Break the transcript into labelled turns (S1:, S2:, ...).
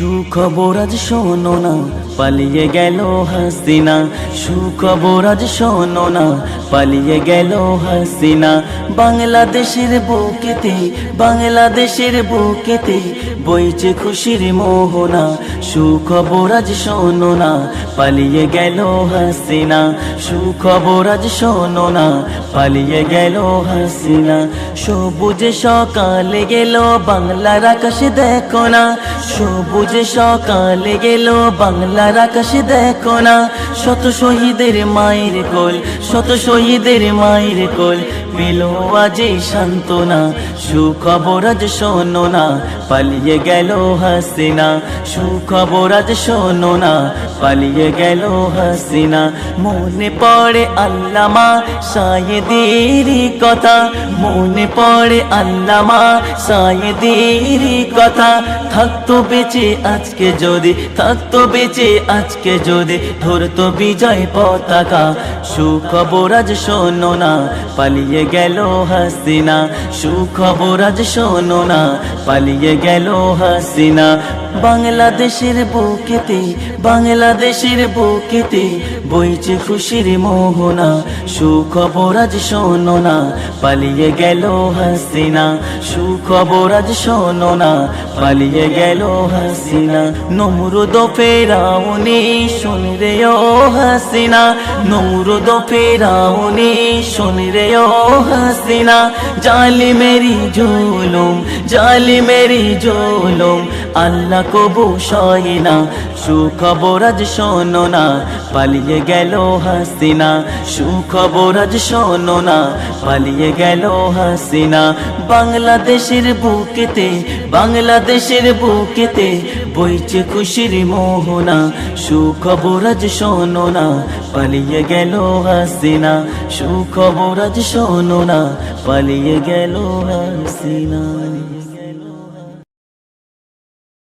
S1: সুখবর আজ শোনো না। পালিয়ে গেল হাসিনা, সুখবর আজ শোনো না। পালিয়ে গেল হাসিনা, বাংলাদেশের বুকেতে বাংলাদেশের বুকেতে বইছে খুশির মোহনা। সুখবর আজ শোনো না, পালিয়ে গেল হাসিনা, সুখবর আজ শোনো না। পালিয়ে গেল হাসিনা, সবুজ সকালে গেল বাংলার আকাশে দেখো না। সবুজ সকালে গেল বাংলার আকাশে দেখো না শত শহীদের মায়ের কোল, শত শহীদের মায়ের কোল। পেল আজ সান্ত্বনা, সুখবর আজ শোনো না, পালিয়ে গেল হাসিনা। সুখবর আজ শোনো না, পালিয়ে গেল হাসিনা। মনে পড়ে আল্লামা সায়েদের কথা, মনে পড়ে আল্লামা সায়েদের কথা। থাকতো বেঁচে আজকে যদি, থাকতো বেঁচে আজকে যদি, ধরতো বিজয় পতাকা সুখবর আজ শোনো না, পালিয়ে গেল হাসিনা সুখবর আজ শোনো না, পালিয়ে গেল হাসিনা। বাংলাদেশের বুকেতে বাংলাদেশের বুকেতে বইছে খুশির মোহনা সুখবর আজ শোনো না, পালিয়ে গেল হাসিনা সুখবর আজ শোনো না, পালিয়ে গেল হাসিনা। নমরুদ ফেরাউনি, শুন রে ও হাসিনা নমরুদ ফেরাউনি, শুন রে ও হাসিনা জালি মেরি জুলুম জালি মেরি জুলুম, আল্লাহ কবু সয় না, সুখবর আজ শোনো না, পালিয়ে গেল হাসিনা, সুখবর শোনো না, পালিয়ে গেল হাসিনা, বাংলাদেশের বুকেতে বাংলাদেশের বুকেতে বইছে খুশির মোহনা সুখবর আজ শোনো না পালিয়ে গেল হাসিনা সুখবর আজ শোনো না পালিয়ে গেল হাসিনা।